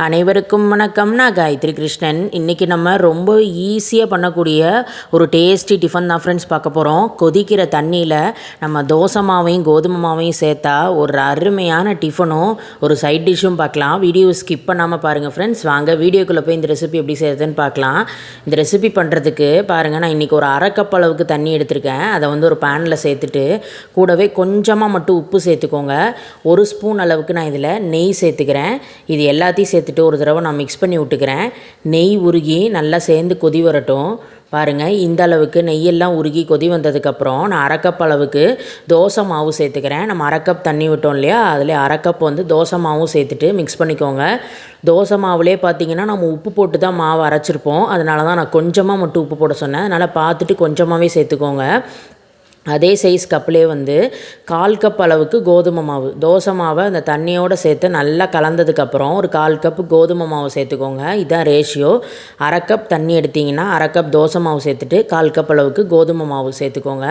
அனைவருக்கும் வணக்கம். நான் காயத்ரி கிருஷ்ணன். இன்றைக்கி நம்ம ரொம்ப ஈஸியாக பண்ணக்கூடிய ஒரு டேஸ்டி டிஃபன் தான் ஃப்ரெண்ட்ஸ் பார்க்க போகிறோம் கொதிக்கிற தண்ணியில் நம்ம தோசை மாவையும் கோதுமை மாவையும் சேர்த்தா ஒரு அருமையான டிஃபனும் ஒரு சைட் டிஷ்ஷும் பார்க்கலாம். வீடியோ ஸ்கிப் பண்ணாமல் பாருங்கள் ஃப்ரெண்ட்ஸ் வாங்க வீடியோக்குள்ளே போய் இந்த ரெசிபி எப்படி செய்யறதுன்னு பார்க்கலாம். இந்த ரெசிபி பண்ணுறதுக்கு பாருங்கள் நான் இன்றைக்கி ஒரு அரை கப் அளவுக்கு தண்ணி எடுத்திருக்கேன். அதை வந்து ஒரு பேனில் சேர்த்துட்டு கூடவே கொஞ்சமாக மட்டும் உப்பு சேர்த்துக்கோங்க. ஒரு ஸ்பூன் அளவுக்கு நான் இதில் நெய் சேர்த்துக்கிறேன். இது எல்லாத்தையும் சேர்த்துட்டு ஒரு தடவை நான் மிக்ஸ் பண்ணி விட்டுக்கிறேன். நெய் உருகி நல்லா சேர்ந்து கொதி வரட்டும். பாருங்கள் இந்த அளவுக்கு நெய்யெல்லாம் உருகி கொதி வந்ததுக்கப்புறம் நான் அரைக்கப் அளவுக்கு தோசை மாவு சேர்த்துக்கிறேன். நம்ம அரைக்கப் தண்ணி விட்டோம் இல்லையா? அதில் அரைக்கப் வந்து தோசை மாவும் சேர்த்துட்டு மிக்ஸ் பண்ணிக்கோங்க. தோசை மாவுலே பார்த்தீங்கன்னா நம்ம உப்பு போட்டு தான் மாவு அரைச்சிருப்போம். அதனால தான் நான் கொஞ்சமாக மட்டும் உப்பு போட சொன்னேன். அதனால் பார்த்துட்டு கொஞ்சமாகவே சேர்த்துக்கோங்க. அதே சைஸ் கப்லேயே வந்து கால் கப் அளவுக்கு கோதுமை மாவு. தோசை மாவை அந்த தண்ணியோடு சேர்த்து நல்லா கலந்ததுக்கப்புறம் ஒரு கால் கப் கோதுமை மாவு சேர்த்துக்கோங்க. இதுதான் ரேஷியோ அரை கப் தண்ணி எடுத்திங்கன்னா அரை கப் தோசை மாவு சேர்த்துட்டு கால் கப் அளவுக்கு கோதுமை மாவு சேர்த்துக்கோங்க.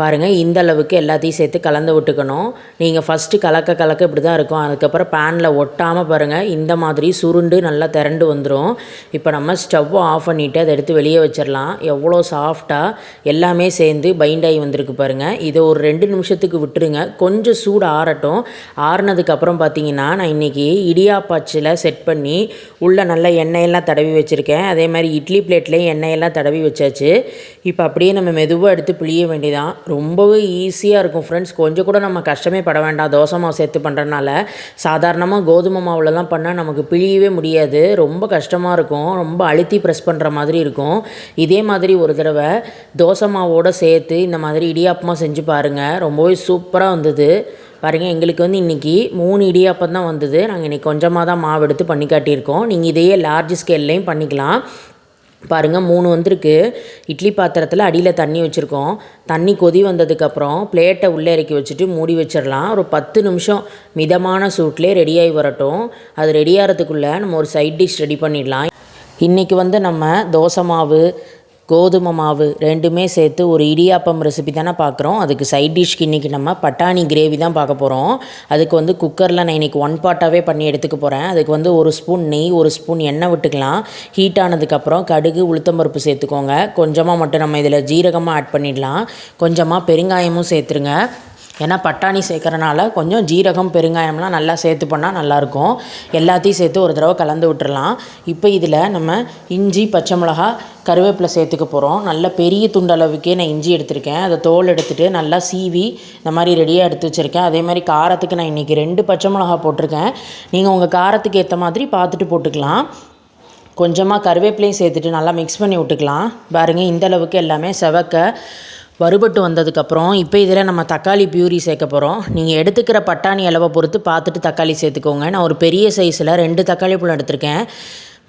பாருங்கள் இந்த அளவுக்கு எல்லாத்தையும் சேர்த்து கலந்து விட்டுக்கணும். நீங்கள் ஃபஸ்ட்டு கலக்க கலக்க இப்படி தான் இருக்கும். அதுக்கப்புறம் பேனில் ஒட்டாமல் பாருங்கள் இந்த மாதிரி சுருண்டு நல்லா திரண்டு வந்துடும் இப்போ நம்ம ஸ்டவ்வை ஆஃப் பண்ணிவிட்டு அதை எடுத்து வெளியே வச்சிடலாம் எவ்வளோ சாஃப்டாக எல்லாமே சேர்ந்து பைண்ட் ஆகி வந்திருக்கு பாருங்கள் இதை ஒரு ரெண்டு நிமிஷத்துக்கு விட்டுருங்க. கொஞ்சம் சூடு ஆறட்டும். ஆறுனதுக்கப்புறம் பார்த்தீங்கன்னா நான் இன்றைக்கி இடியாப்பாச்சில் செட் பண்ணி உள்ளே நல்லா எண்ணெயெல்லாம் தடவி வச்சுருக்கேன். அதே மாதிரி இட்லி பிளேட்லேயும் எண்ணெயெல்லாம் தடவி வச்சாச்சு. இப்போ அப்படியே நம்ம மெதுவாக எடுத்து பிழிய வேண்டியதான் ரொம்பவே ஈஸியாக இருக்கும் ஃப்ரெண்ட்ஸ் கொஞ்சம் கூட நம்ம கஷ்டமே பட வேண்டாம். தோசை மாவு சேர்த்து பண்ணுறதுனால சாதாரணமாக கோதுமை மாவுலலாம் பண்ணால் நமக்கு பிழியவே முடியாது. ரொம்ப கஷ்டமாக இருக்கும். ரொம்ப அழுத்தி ப்ரெஸ் பண்ணுற மாதிரி இருக்கும். இதே மாதிரி ஒரு தடவை தோசை மாவோடு சேர்த்து இந்த மாதிரி இடியாப்பமாக செஞ்சு பாருங்கள் ரொம்பவே சூப்பராக வந்தது. பாருங்கள் எங்களுக்கு வந்து இன்றைக்கி மூணு இடியாப்பம் தான் வந்தது. நாங்கள் இன்றைக்கி கொஞ்சமாக தான் மாவு எடுத்து பண்ணி காட்டியிருக்கோம். நீங்கள் இதையே லார்ஜ் ஸ்கேல்லையும் பண்ணிக்கலாம். பாருங்கள் மூணு வந்திருக்கு. இட்லி பாத்திரத்தில் அடியில் தண்ணி வச்சுருக்கோம். தண்ணி கொதி வந்ததுக்கப்புறம் பிளேட்டை உள்ளே இறக்கி வச்சுட்டு மூடி வச்சிடலாம். ஒரு பத்து நிமிஷம் மிதமான சூட்லேயே ரெடியாகி வரட்டும். அது ரெடியாகிறதுக்குள்ளே நம்ம ஒரு சைட் டிஷ் ரெடி பண்ணிடலாம். இன்றைக்கி வந்து நம்ம தோசை மாவு கோதுமை மாவு ரெண்டுமே சேர்த்து ஒரு இடியாப்பம் ரெசிபி தானே பார்க்குறோம். அதுக்கு சைட் டிஷ்க்கு இன்றைக்கி நம்ம பட்டாணி கிரேவி தான் பார்க்க போகிறோம் அதுக்கு வந்து குக்கரில் நான் இன்றைக்கி ஒன் பாட்டாகவே பண்ணி எடுத்துக்க போகிறேன் அதுக்கு வந்து ஒரு ஸ்பூன் நெய் ஒரு ஸ்பூன் எண்ணெய் விட்டுக்கலாம். ஹீட் ஆனதுக்கப்புறம் கடுகு உளுத்தம்பருப்பு சேர்த்துக்கோங்க. கொஞ்சமாக மட்டும் நம்ம இதில் ஜீரகமாக ஆட் பண்ணிடலாம். கொஞ்சமாக பெருங்காயமும் சேர்த்துருங்க. ஏன்னா பட்டாணி சேர்க்குறனால கொஞ்சம் ஜீரகம் பெருங்காயம்லாம் நல்லா சேர்த்து பண்ணால் நல்லாயிருக்கும் எல்லாத்தையும் சேர்த்து ஒரு தடவை கலந்து விட்டுறலாம். இப்போ இதில் நம்ம இஞ்சி பச்சை மிளகா கருவேப்பிலை சேர்த்துக்க போகிறோம் நல்ல பெரிய துண்டளவுக்கே நான் இஞ்சி எடுத்திருக்கேன். அதை தோல் எடுத்துகிட்டு நல்லா சீவி இந்த மாதிரி ரெடியாக எடுத்து வச்சுருக்கேன். அதே மாதிரி காரத்துக்கு நான் இன்றைக்கி ரெண்டு பச்சை மிளகா போட்டிருக்கேன். நீங்கள் உங்கள் காரத்துக்கு ஏற்ற மாதிரி பார்த்துட்டு போட்டுக்கலாம். கொஞ்சமாக கருவேப்பிலையும் சேர்த்துட்டு நல்லா மிக்ஸ் பண்ணி விட்டுக்கலாம். பாருங்கள் இந்தளவுக்கு எல்லாமே செவக்க வறுபட்டு வந்ததுக்கப்புறம் இப்போ இதில் நம்ம தக்காளி பியூரி சேர்க்க போகிறோம். நீங்கள் எடுத்துக்கிற பட்டாணி அளவை பொறுத்து பார்த்துட்டு தக்காளி சேர்த்துக்கோங்க. நான் ஒரு பெரிய சைஸில் ரெண்டு தக்காளி பழம் எடுத்திருக்கேன்.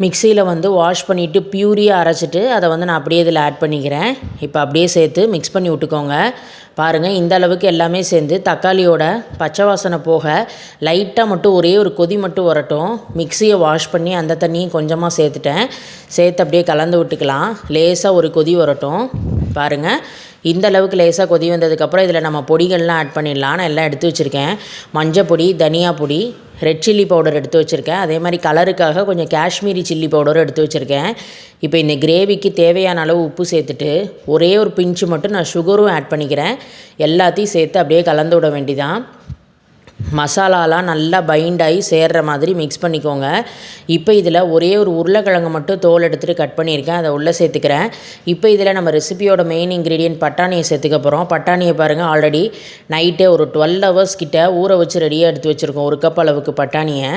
மிக்சியில் வந்து வாஷ் பண்ணிவிட்டு பியூரியாக அரைச்சிட்டு அதை வந்து நான் அப்படியே இதில் ஆட் பண்ணிக்கிறேன். இப்போ அப்படியே சேர்த்து மிக்ஸ் பண்ணி விட்டுக்கோங்க. பாருங்கள் இந்த அளவுக்கு எல்லாமே சேர்ந்து தக்காளியோட பச்சை வாசனை போக லைட்டாக மட்டும் ஒரே ஒரு கொதி மட்டும் வரட்டும். மிக்சியை வாஷ் பண்ணி அந்த தண்ணியும் கொஞ்சமாக சேர்த்துட்டேன். சேர்த்து அப்படியே கலந்து விட்டுக்கலாம். லேசாக ஒரு கொதி வரட்டும். பாருங்கள் இந்த அளவுக்கு லேசாக கொதி வந்ததுக்கப்புறம் இதில் நம்ம பொடிகள்லாம் ஆட் பண்ணிடலாம். நான் எல்லாம் எடுத்து வச்சுருக்கேன். மஞ்சள் பொடி தனியா பொடி ரெட் சில்லி பவுடர் எடுத்து வச்சுருக்கேன். அதே மாதிரி கலருக்காக கொஞ்சம் காஷ்மீரி சில்லி பவுடரும் எடுத்து வச்சுருக்கேன். இப்போ இந்த கிரேவிக்கு தேவையான அளவு உப்பு சேர்த்துட்டு ஒரே ஒரு பிஞ்சு மட்டும் நான் சுகரும் ஆட் பண்ணிக்கிறேன். எல்லாத்தையும் சேர்த்து அப்படியே கலந்து விட வேண்டிதான். மசாலாலாம் நல்லா பைண்ட் ஆகி சேர்கிற மாதிரி மிக்ஸ் பண்ணிக்கோங்க. இப்போ இதில் ஒரே ஒரு உருளைக்கிழங்கு மட்டும் தோல் எடுத்துகிட்டு கட் பண்ணியிருக்கேன். அதை உள்ளே சேர்த்துக்கிறேன். இப்போ இதில் நம்ம ரெசிபியோட மெயின் இன்க்ரீடியன்ட் பட்டாணியை சேர்த்துக்க போகிறோம். பட்டாணியை பாருங்கள் ஆல்ரெடி நைட்டே ஒரு டுவெல் ஹவர்ஸ் கிட்ட ஊற வச்சு ரெடியாக எடுத்து வச்சுருக்கோம். ஒரு கப் அளவுக்கு பட்டாணியை.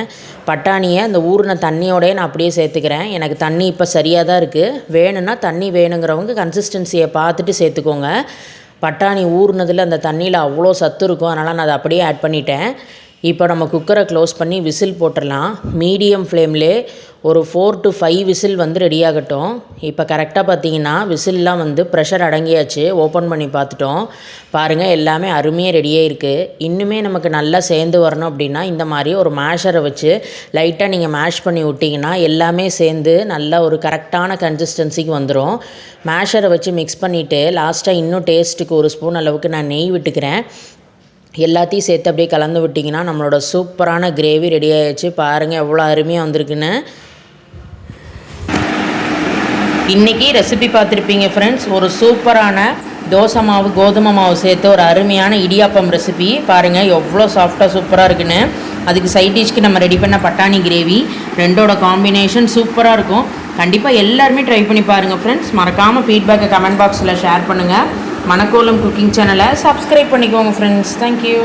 பட்டாணியை அந்த ஊறின தண்ணியோடய நான் அப்படியே சேர்த்துக்கிறேன். எனக்கு தண்ணி இப்போ சரியாக தான் இருக்குது வேணும்னா தண்ணி வேணுங்கிறவங்க கன்சிஸ்டன்சியை பார்த்துட்டு சேர்த்துக்கோங்க. பட்டாணி ஊறுனதில் அந்த தண்ணியில் அவ்வளோ சத்து இருக்கும். அதனால் நான் அதை அப்படியே ஆட் பண்ணிட்டேன். இப்போ நம்ம குக்கரை க்ளோஸ் பண்ணி விசில் போட்டுடலாம். மீடியம் ஃப்ளேம்லே ஒரு ஃபோர் டு ஃபைவ் விசில் வந்து ரெடி ஆகட்டும். இப்போ கரெக்டாக பார்த்தீங்கன்னா விசில்லாம் வந்து ப்ரெஷர் அடங்கியாச்சு. ஓப்பன் பண்ணி பார்த்துட்டோம். பாருங்கள் எல்லாமே அருமையாக ரெடியாக இருக்குது இன்னுமே நமக்கு நல்லா சேர்ந்து வரணும் அப்படின்னா இந்த மாதிரி ஒரு மேஷரை வச்சு லைட்டாக நீங்கள் மேஷ் பண்ணி விட்டிங்கன்னா எல்லாமே சேர்ந்து நல்லா ஒரு கரெக்டான கன்சிஸ்டன்சிக்கு வந்துடும் மேஷரை வச்சு மிக்ஸ் பண்ணிவிட்டு லாஸ்ட்டாக இன்னும் டேஸ்ட்டுக்கு ஒரு ஸ்பூன் அளவுக்கு நான் நெய் விட்டுக்கிறேன். எல்லாத்தையும் சேர்த்து அப்படியே கலந்து விட்டிங்கன்னா நம்மளோட சூப்பரான கிரேவி ரெடி ஆகிடுச்சு பாருங்கள் எவ்வளோ அருமையாக வந்திருக்குன்னு. இன்றைக்கி ரெசிபி பார்த்துருப்பீங்க ஃப்ரெண்ட்ஸ் ஒரு சூப்பரான தோசை மாவு கோதுமை மாவு சேர்த்து ஒரு அருமையான இடியாப்பம் ரெசிபி பாருங்கள் எவ்வளோ சாஃப்டாக சூப்பராக இருக்குன்னு. அதுக்கு சைட் டிஷ்க்கு நம்ம ரெடி பண்ண பட்டாணி கிரேவி. ரெண்டோட காம்பினேஷன் சூப்பராக இருக்கும். கண்டிப்பாக எல்லாருமே ட்ரை பண்ணி பாருங்கள் ஃப்ரெண்ட்ஸ் மறக்காமல் ஃபீட்பேக்கை கமெண்ட் பாக்ஸில் ஷேர் பண்ணுங்கள் மணக்கோலம் குக்கிங் சேனலை சப்ஸ்கிரைப் பண்ணிக்கோங்க ஃப்ரெண்ட்ஸ் தேங்க்யூ